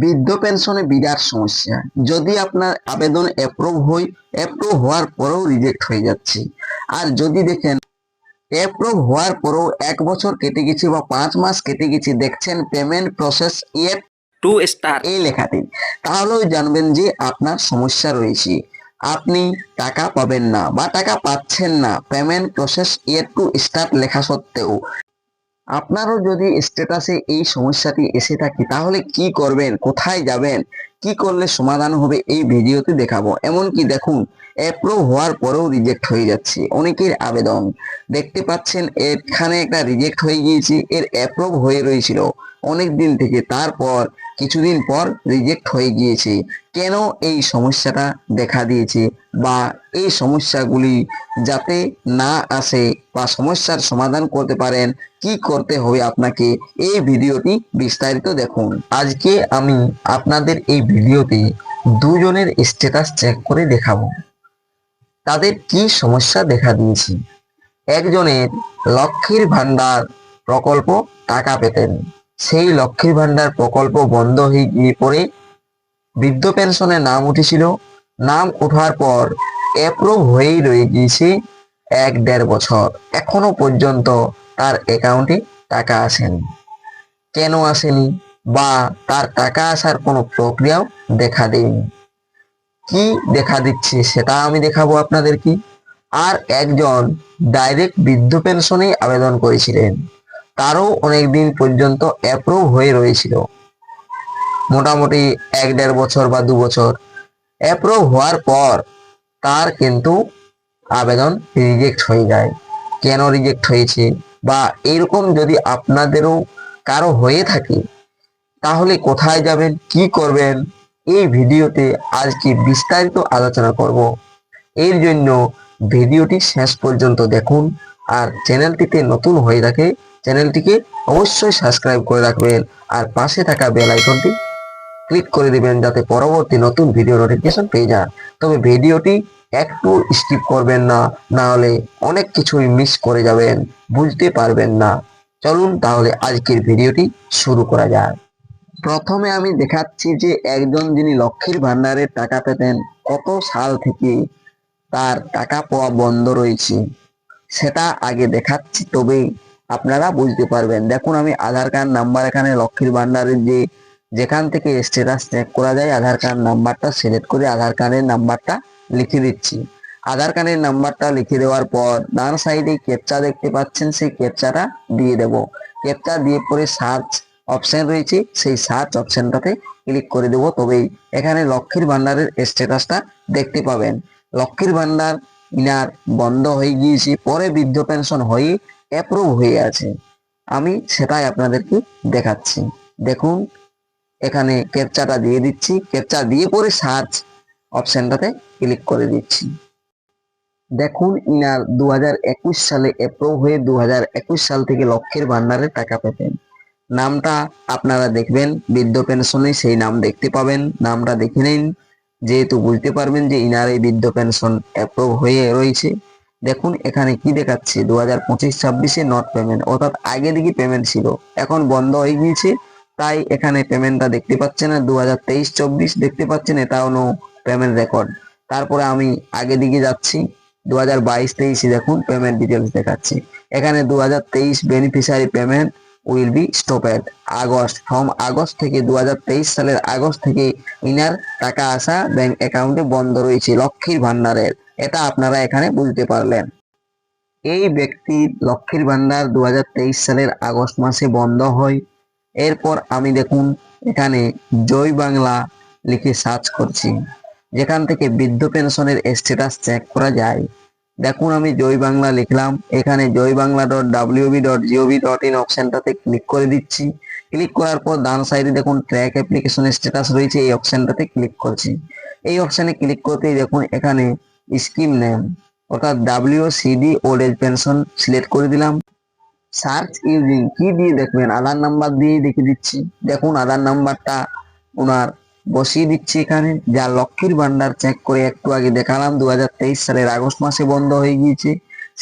বৃদ্ধ পেনশনে বিরাট সমস্যা। যদি আপনার আবেদন অ্যাপ্রুভ হয় অ্যাপ্রুভ হওয়ার পরেও রিজেক্ট হয়ে যাচ্ছে। আর যদি দেখেন অ্যাপ্রুভ হওয়ার পরেও এক বছর কেটে গেছে বা পাঁচ মাস কেটে গেছে দেখছেন payment process yet to start এই লেখাতে। তাহলেও জানবেন যে আপনার সমস্যা রয়েছে। আপনি টাকা পাবেন না বা টাকা পাচ্ছেন না। Payment process yet to start লেখা সত্ত্বেও। আপনারও যদি স্ট্যাটাসে এই সমস্যাটি এসে থাকে, তাহলে কি করবেন? কোথায় যাবেন? কি করলে সমাধান হবে? এই ভিডিওতে দেখাবো। এমনকি দেখুন অ্যাপ্রুভ হওয়ার পরেও রিজেক্ট হয়ে যাচ্ছে। অনেকের আবেদন। দেখতে পাচ্ছেন, এখানে একটা রিজেক্ট হয়ে গিয়েছে, এর অ্যাপ্রুভ হয়ে রয়েছিল। অনেক দিন থেকে তারপর কিছুদিন পর রিজেক্ট হয়ে গিয়েছে। কেন এই সমস্যাটা দেখা দিয়েছে? বা এই সমস্যাগুলি যাতে না আসে বা সমস্যার সমাধান করতে পারেন, কি করতে হবে আপনাকে? এই ভিডিওটি বিস্তারিত দেখুন। আজকে আমি আপনাদের এই ভিডিওতে দুজনের স্ট্যাটাস চেক করে দেখাবো। তাদের কি সমস্যা দেখা দিয়েছে? একজনের লক্ষ্মীর ভান্ডার প্রকল্প টাকা পেতেন। সেই লক্ষ্মীর ভান্ডার প্রকল্প বন্ধ হয়ে গিয়ে পরে বৃদ্ধ পেনশনে নাম উঠেছিল। নাম ওঠার পর অ্যাপ্রুভ হয়েই রয়ে গিয়েছে এক দেড় বছর। এখনও পর্যন্ত তার অ্যাকাউন্টে টাকা আসেনি। কেন আসেনি বা তার টাকা আসার কোনো প্রক্রিয়াও দেখা দেয়নি। কি দেখা দিচ্ছে সেটা আমি দেখাবো আপনাদেরকে। আর একজন ডাইরেক্ট বৃদ্ধ পেনশনে আবেদন করেছিলেন। তারও অনেক দিন পর্যন্ত অ্যাপ্রুভ হয়ে রয়েছিল। মোটামুটি এক দেড় বছর বা দু বছর অ্যাপ্রুভ হওয়ার পর তার কিন্তু আবেদন রিজেক্ট হয়ে যায়। কেন রিজেক্ট হয়েছে? বা এরকম যদি আপনাদেরও কারও হয়ে থাকে, তাহলে কোথায় যাবেন? কি করবেন? এই ভিডিওতে আজকে বিস্তারিত আলোচনা করব। এর জন্য ভিডিওটি শেষ পর্যন্ত দেখুন আর চ্যানেলটিতে নতুন হয়ে থাকে চ্যানেলটিকে অবশ্যই সাবস্ক্রাইব করে রাখবেন আর পাশে থাকা বেল আইকনটি ক্লিক করে দিবেন যাতে পরবর্তী নতুন ভিডিও নোটিফিকেশন পেয়ে যান। তবে ভিডিওটি একটু স্কিপ করবেন না না হলে অনেক কিছুই মিস করে যাবেন, বুঝতে পারবেন না। চলুন তাহলে আজকের ভিডিওটি শুরু করা যাক। প্রথমে আমি দেখাচ্ছি যে একজন যিনি লক্ষ্মীর ভান্ডারের টাকা পেতেন, কত সাল থেকে তার টাকা পাওয়া বন্ধ রয়েছে। সেটা আগে দেখাচ্ছি, তবে আপনারা বুঝতে পারবেন। দেখুন, আমি আধার কার্ড নাম্বার এখানে লক্ষ্মীর ভান্ডারের যে, যেখান থেকে স্ট্যাটাস চেক করা যায়। আধার কার্ড নাম্বারটা সিলেক্ট করে আধার কার্ডের নাম্বারটা লিখে দিচ্ছি। আধার কার্ডের নাম্বারটা লিখে দেওয়ার পর, ডান সাইডে ক্যাপচা দেখতে পাচ্ছেন, সেই ক্যাপচাটা দিয়ে দেব। ক্যাপচা দিয়ে পরে সার্চ অপশন রয়েছে, সেই সার্চ অপশনটাতে ক্লিক করে দেব। তবেই এখানে লক্ষ্মীর ভান্ডারের স্ট্যাটাসটা দেখতে পাবেন। লক্ষ্মীর ভান্ডার ইনার বন্ধ হয়ে গিয়েছে, পরে বৃদ্ধ পেনশন হয়ে অ্যাপ্রুভ হয়ে আছে। আমি সেটাই আপনাদেরকে দেখাচ্ছি। দেখুন, এখানে ক্যাপচাটা দিয়ে দিচ্ছি। ক্যাপচা দিয়ে পরে সার্চ অপশনটাতে ক্লিক করে দিচ্ছি। দেখুন, ইনার দু হাজার একুশ সালে অ্যাপ্রুভ হয়ে দু হাজার একুশ সাল থেকে লক্ষ্যের ভান্ডারে টাকা পেতেন। নামটা আপনারা দেখবেন, বৃদ্ধ পেনশনে সেই নাম দেখতে পাবেন। নামটা দেখে নিন। যেহেতু বুঝতে পারবেন যে ইনার এই বৃদ্ধ পেনশন অ্যাপ্রুভ হয়ে রয়েছে দেখুন এখানে কি দেখাচ্ছে? দু হাজার পঁচিশ ছাব্বিশে নট পেমেন্ট অর্থাৎ আগে দিকে পেমেন্ট ছিল। এখন বন্ধ হয়ে গিয়েছে, তাই এখানে পেমেন্টটা দেখতে পাচ্ছেন না। দু হাজার তেইশ চব্বিশ দেখতে পাচ্ছেন, এটাও নো পেমেন্ট রেকর্ড তারপরে আমি আগে দিকে যাচ্ছি দু হাজার বাইশ তেইশে দেখুন পেমেন্ট ডিটেলস দেখাচ্ছে। এখানে দু হাজার তেইশ beneficiary payment will be stopped August from August থেকে দু হাজার তেইশ সালের আগস্ট থেকে ইনার টাকা আসা ব্যাংক অ্যাকাউন্টে বন্ধ রয়েছে, লক্ষ্মীর ভান্ডারের এটা আপনারা এখানে বুঝতে পারলেন। এই ব্যক্তির লক্ষ্মীর ভান্ডার দু হাজার তেইশ সালের আগস্ট মাসে বন্ধ হয়। এরপর আমি দেখুন, এখানে জয় বাংলা লিখে সার্চ করছি। যেখান থেকে বৃদ্ধ পেনশনের স্ট্যাটাস চেক করা যায়। দেখুন, আমি জয় বাংলা লিখলাম। এখানে Joy Bangla dot WB dot G O V dot in অপশনটাতে ক্লিক করে দিচ্ছি। ক্লিক করার পর ডান সাইডে দেখুন ট্র্যাক অ্যাপ্লিকেশন স্ট্যাটাস রয়েছে। এই অপশনটাতে ক্লিক করছি। এই অপশানে ক্লিক করতেই দেখুন, এখানে স্কিম নেম অর্থাৎ W CD old age pension select করে দিলাম। সার্চ ইউজিং কি দিয়ে দেখবেন আধার নাম্বার দিয়ে দেখে দিচ্ছি। দেখুন আধার নাম্বারটা ওনার বসিয়ে দিচ্ছি এখানে। যা লক্ষ্মীর ভান্ডার চেক করে একটু আগে দেখালাম, দুহাজার তেইশ সালের আগস্ট মাসে বন্ধ হয়ে গিয়েছে।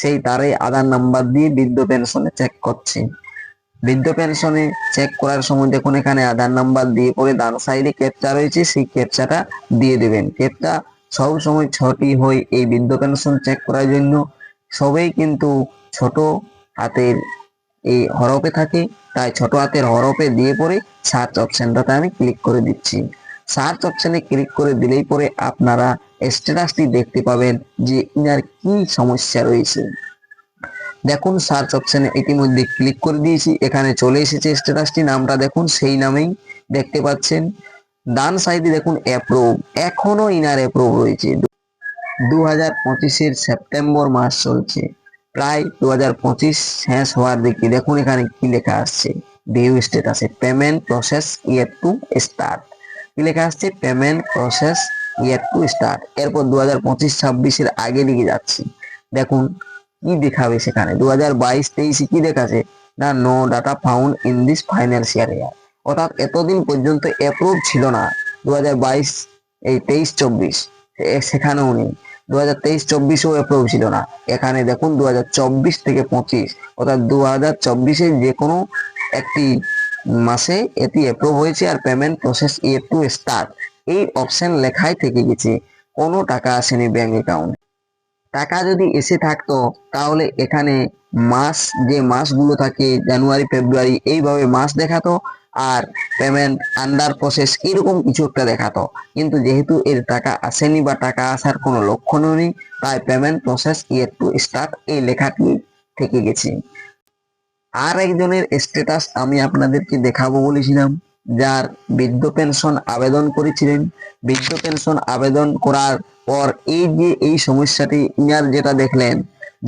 সেই তারে আধার নাম্বার দিয়ে বৃদ্ধ পেনশনে চেক করছি। বৃদ্ধ পেনশনে চেক করার সময় দেখুন এখানে আধার নাম্বার দিয়ে পরে ডান সাইডে ক্যাপচা রয়েছে। সেই ক্যাপচাটা দিয়ে দেবেন। ক্যাপচা সব সময় ছটি হয় এই বৃদ্ধ পেনশন চেক করার জন্য সবেই কিন্তু ছোট হাতের এই হরফে থাকে। তাই ছোট হাতের হরফে দিয়ে পরে সার্চ অপশনটাতে আমি ক্লিক করে দিচ্ছি। সার্চ অপশনে ক্লিক করে দিলেই পরে আপনারা স্ট্যাটাসটি দেখতে পাবেন যে ইনার কি সমস্যা রয়েছে। দেখুন সার্চ অপশনে ইতিমধ্যে ক্লিক করে দিয়েছি। এখানে চলে এসেছে স্ট্যাটাসটি নামটা দেখুন, সেই নামেই দেখতে পাচ্ছেন। ডান সাইডে দেখুন অ্যাপ্রুভ এখনও ইনার অ্যাপ্রুভ রয়েছে। দু হাজার সেপ্টেম্বর মাস চলছে। প্রায় দু হাজার পঁচিশ শেষ হওয়ার দিকে। দেখুন এখানে কি লেখা আসছে। ভিউ স্ট্যাটাসে payment process yet to start কি লেখা আসছে? Payment process yet to start এরপর দু হাজার পঁচিশ, ছাব্বিশের আগে দিকে যাচ্ছি। দেখুন কি দেখাবে সেখানে। দু হাজার বাইশ, তেইশে কি দেখাচ্ছে? না no data found in this financial year অর্থাৎ এতদিন পর্যন্ত অ্যাপ্রুভ ছিল না। দু হাজার বাইশ, এই তেইশ চব্বিশ সেখানেও নেই। দু হাজার তেইশ চব্বিশেও অ্যাপ্রুভ ছিল না। এখানে দেখুন দু হাজার চব্বিশ থেকে পঁচিশ, অর্থাৎ দু হাজার চব্বিশে যে কোনো একটি মাসে এটি অ্যাপ্রুভ হয়েছে আর payment process yet to start এই অপশন লেখাই থেকে গেছে, কোনো টাকা আসেনি ব্যাংক অ্যাকাউন্ট টাকা যদি এসে থাকতো, তাহলে এখানে মাস, যে মাসগুলো থাকে, জানুয়ারি, ফেব্রুয়ারি, এইভাবে মাস দেখাতো। আর পেমেন্ট আন্ডার প্রসেস এরকম কিছু একটা দেখাতো। কিন্তু যেহেতু এর টাকা আসেনি বা টাকা আসার কোনো লক্ষণও নেই, তাই payment process yet to start এই লেখাটি থেকে গেছে। আর একজনের স্ট্যাটাস আমি আপনাদেরকে দেখাবো বলেছিলাম, যার বৃদ্ধ পেনশন আবেদন করেছিলেন। বৃদ্ধ পেনশন আবেদন করার পর এই যে এই সমস্যাটি, ইনার যেটা দেখলেন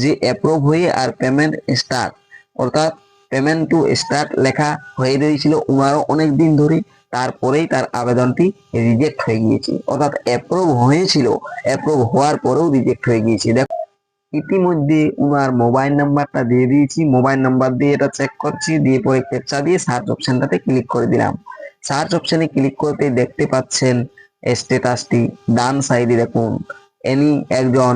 যে অ্যাপ্রুভ হয়ে আর পেমেন্ট স্টার্ট অর্থাৎ পেমেন্ট টু স্টার্ট লেখা হয়ে রয়েছিল উনারও অনেক দিন ধরে। তারপরেই তার আবেদনটি রিজেক্ট হয়ে গিয়েছে। অর্থাৎ অ্যাপ্রুভ হয়েছিল। অ্যাপ্রুভ হওয়ার পরেও রিজেক্ট হয়ে গিয়েছে। দেখো, ইতিমধ্যে উনার মোবাইল নাম্বারটা দিয়ে দিয়েছি। মোবাইল নাম্বার দিয়ে এটা চেক করছি। দিয়ে পরে ক্যাপচা দিয়ে সার্চ অপশনটাতে ক্লিক করে দিলাম। সার্চ অপশনে ক্লিক করতে দেখতে পাচ্ছেন স্ট্যাটাসটি ডান সাইডে দেখুন। এনি একজন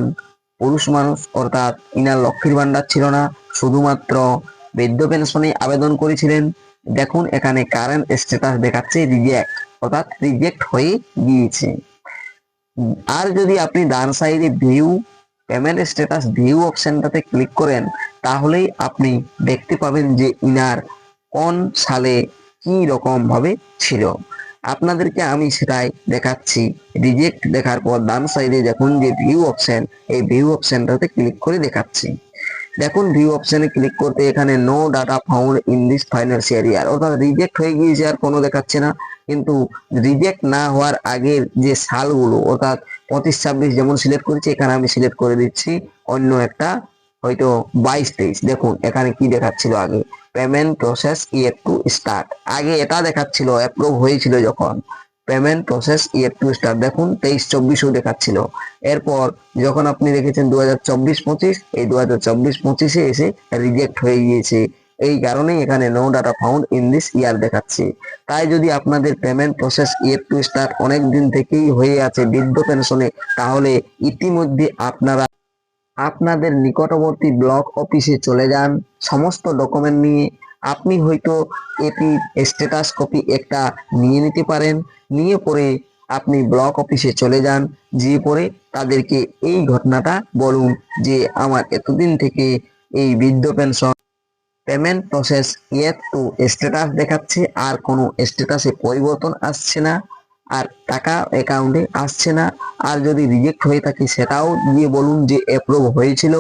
পুরুষ মানুষ, অর্থাৎ ইনার লক্ষ্মীর ভান্ডার ছিল না। শুধুমাত্র বৃদ্ধ পেনশনে আবেদন করেছিলেন। দেখুন, এখানে কারেন্ট স্ট্যাটাস দেখাচ্ছে রিজেক্ট অর্থাৎ রিজেক্ট হয়ে গিয়েছে। আর যদি আপনি ডান সাইডে ভিউ পেমেন্ট স্ট্যাটাস ভিউ অপশনটাতে ক্লিক করেন, তাহলেই আপনি দেখতে পাবেন যে ইনার কোন সালে কি রকম ভাবে ছিল। আপনাদেরকে আমি সেটাই দেখাচ্ছি। রিজেক্ট দেখার পর ডান সাইডে দেখুন যে ভিউ অপশন এই ভিউ অপশনটাতে ক্লিক করে দেখাচ্ছি। দেখুন ভিউ অপশনে ক্লিক করতে এখানে no data found in this financial year অর্থাৎ রিজেক্ট হয়ে গিয়েছে আর কোনো দেখাচ্ছে না। কিন্তু রিজেক্ট না হওয়ার আগের যে সালগুলো, অর্থাৎ পঁচিশ ছাব্বিশ যেমন সিলেক্ট করেছি, এখানে আমি সিলেক্ট করে দিচ্ছি অন্য একটা হয়তো বাইশ তেইশ। দেখুন, এখানে কি দেখাচ্ছিল আগে? Payment process yet to start আগে এটা দেখাচ্ছিল অ্যাপ্রুভ হয়েছিল যখন। Payment process yet to start দেখুন, তেইশ, চব্বিশও দেখাচ্ছিল। এরপর যখন আপনি দেখেছেন দু হাজার চব্বিশ, পঁচিশ, এই দু হাজার চব্বিশ, পঁচিশে এসে রিজেক্ট হয়ে গিয়েছে। এই কারণেই এখানে no data found in this year দেখাচ্ছে। তাই যদি আপনাদের payment process yet to start অনেক দিন থেকেই হয়ে আছে বৃদ্ধ পেনশনে তাহলে ইতিমধ্যে আপনারা আপনাদের নিকটবর্তী ব্লক অফিসে চলে যান। সমস্ত ডকুমেন্ট নিয়ে আপনি হয়তো এটি স্ট্যাটাস কপি একটা নিয়ে নিতে পারেন। নিয়ে পরে আপনি ব্লক অফিসে চলে যান। গিয়ে পরে তাদেরকে এই ঘটনাটা বলুন যে আমার এতদিন থেকে এই বৃদ্ধ pension payment process yet to status দেখাচ্ছে, আর কোনো স্ট্যাটাসে পরিবর্তন আসছে না, আর টাকা অ্যাকাউন্টে আসছে না। আর যদি রিজেক্ট হয়ে থাকে সেটাও গিয়ে বলুন যে অ্যাপ্রুভ হয়েছিল।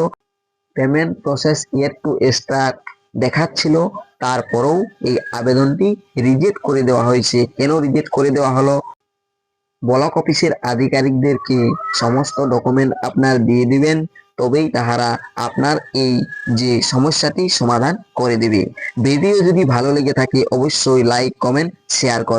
Payment process yet to start দেখাচ্ছিল। তারপরেও এই আবেদনটি রিজেক্ট করে দেওয়া হয়েছে। কেন রিজেক্ট করে দেওয়া হলো? ব্লক অফিসের আধিকারিকদেরকে সমস্ত ডকুমেন্ট আপনার দিয়ে দিবেন, তবেই তাহারা আপনার এই যে সমস্যাটি সমাধান করে দেবে। ভিডিও যদি ভালো লেগে থাকে, অবশ্যই লাইক, কমেন্ট, শেয়ার করুন